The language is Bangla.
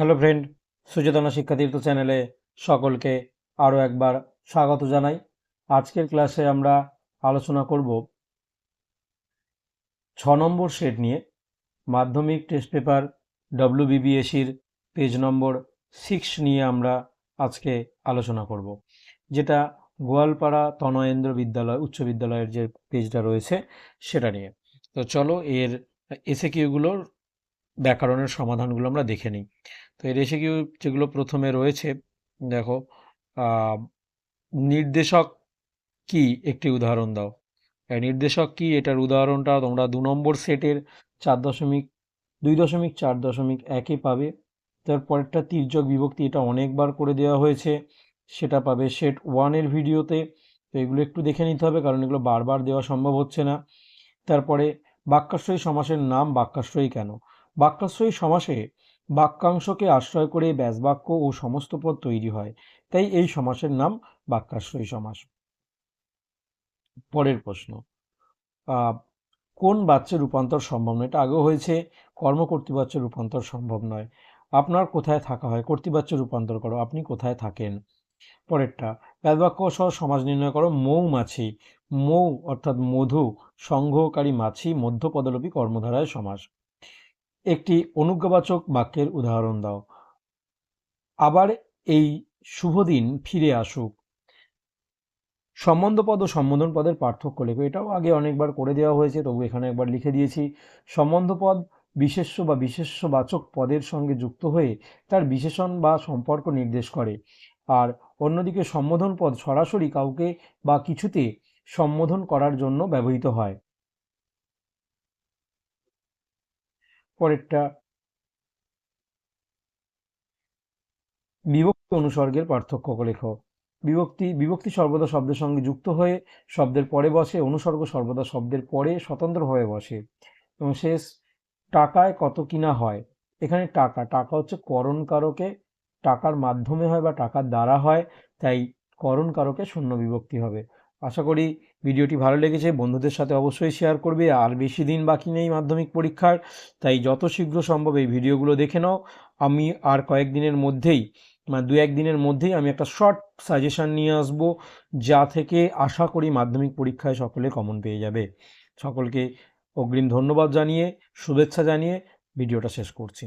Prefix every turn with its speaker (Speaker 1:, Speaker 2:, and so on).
Speaker 1: হ্যালো ফ্রেন্ড, সুচেতনা শিক্ষাতীর্থ চ্যানেলে সকলকে আরও একবার স্বাগত জানাই। আজকের ক্লাসে আমরা আলোচনা করব ছ নম্বর সেট নিয়ে। মাধ্যমিক টেস্ট পেপার ডব্লিউবিবিএসির পেজ নম্বর সিক্স নিয়ে আমরা আজকে আলোচনা করব, যেটা গোয়ালপাড়া তনয়েন্দ্র বিদ্যালয়, উচ্চ বিদ্যালয়ের যে পেজটা রয়েছে সেটা নিয়ে। তো চলো এর এসে কিউগুলোর ব্যাকরণের সমাধানগুলো আমরা দেখে নিই। তো এর এসে কিউ যেগুলো প্রথমে রয়েছে, দেখো নির্দেশক কি? একটি উদাহরণ দাও। নির্দেশক কি? এটার উদাহরণটা তোমরা দু নম্বর সেটের চার দশমিক, দুই দশমিক, চার দশমিক একে পাবে। তারপরেরটা তির্যক বিভক্তি, এটা অনেকবার করে দেওয়া হয়েছে, সেটা পাবে সেট ওয়ানের ভিডিওতে। তো এগুলো একটু দেখে নিতে হবে, কারণ এগুলো বারবার দেওয়া সম্ভব হচ্ছে না। তারপরে বাক্যাশ্রয়ী সমাসের নাম বাক্যাশ্রয়ী কেন? বাক্যাশ্রয়ী সমাসে বাক্যাংশকে আশ্রয় করে ব্যাসবাক্য ও সমস্ত পদ তৈরি হয়। তাই এই সমাসের নাম বাক্যাশ্রয়ী সমাস। পরের প্রশ্ন। কোন বাচ্চার রূপান্তর সম্ভব নয়? এটা আগেও হয়েছে, কর্ম কর্মকর্তৃবাচ্যের রূপান্তর সম্ভব নয়। আপনার কোথায় থাকা হয়? কর্তৃবাচ্য রূপান্তর করো, আপনি কোথায় থাকেন? পরেরটা, ব্যাসবাক্য সহ সমাজ নির্ণয় করো মৌমাছি মৌ অর্থাৎ মধু, সংগ্রহকারী মাছি, মধ্যপদলোপী কর্মধারায় সমাস। একটি অনুজ্ঞাবাচক বাক্যের উদাহরণ দাও। আবার এই শুভ দিন ফিরে আসুক। সম্বন্ধ পদ ও সম্বোধন পদের পার্থক্য লেখো। এটাও আগে অনেকবার করে দেওয়া হয়েছে, তবু এখানে একবার লিখে দিয়েছি। সম্বন্ধ পদ বিশেষ্য বা বিশেষ্যবাচক পদের সঙ্গে যুক্ত হয়ে তার বিশেষণ বা সম্পর্ক নির্দেশ করে। আর অন্যদিকে সম্বোধন পদ সরাসরি কাউকে বা কিছুতে সম্বোধন করার জন্য ব্যবহৃত হয়। পরেরটা বিভক্তি অনুসর্গের পার্থক্য লেখো। বিভক্তি বিভক্তি সর্বদা শব্দের সঙ্গে যুক্ত হয়ে শব্দের পরে বসে, অনুসর্গ সর্বদা শব্দের পরে স্বতন্ত্রভাবে বসে। এবং শেষ, টাকায় কত কিনা হয়? এখানে টাকা টাকা হচ্ছে করণ কারকে, টাকার মাধ্যমে হয় বা টাকার দ্বারা হয়, তাই করণ কারকে শূন্য বিভক্তি হবে। আশা করি ভিডিওটি ভালো লেগেছে, বন্ধুদের সাথে অবশ্যই শেয়ার করবে, আর বেশি দিন বাকি নেই মাধ্যমিক পরীক্ষার, তাই যত শীঘ্র সম্ভব এই ভিডিওগুলো দেখে নাও। আমি আর কয়েকদিনের মধ্যেই মানে দু একদিনের মধ্যেই আমি একটা শর্ট সাজেশন নিয়ে আসব, যা থেকে আশা করি মাধ্যমিক পরীক্ষায় সকলে কমন পেয়ে যাবে। সকলকে অগ্রিম ধন্যবাদ জানিয়ে, শুভেচ্ছা জানিয়ে ভিডিওটা শেষ করছি।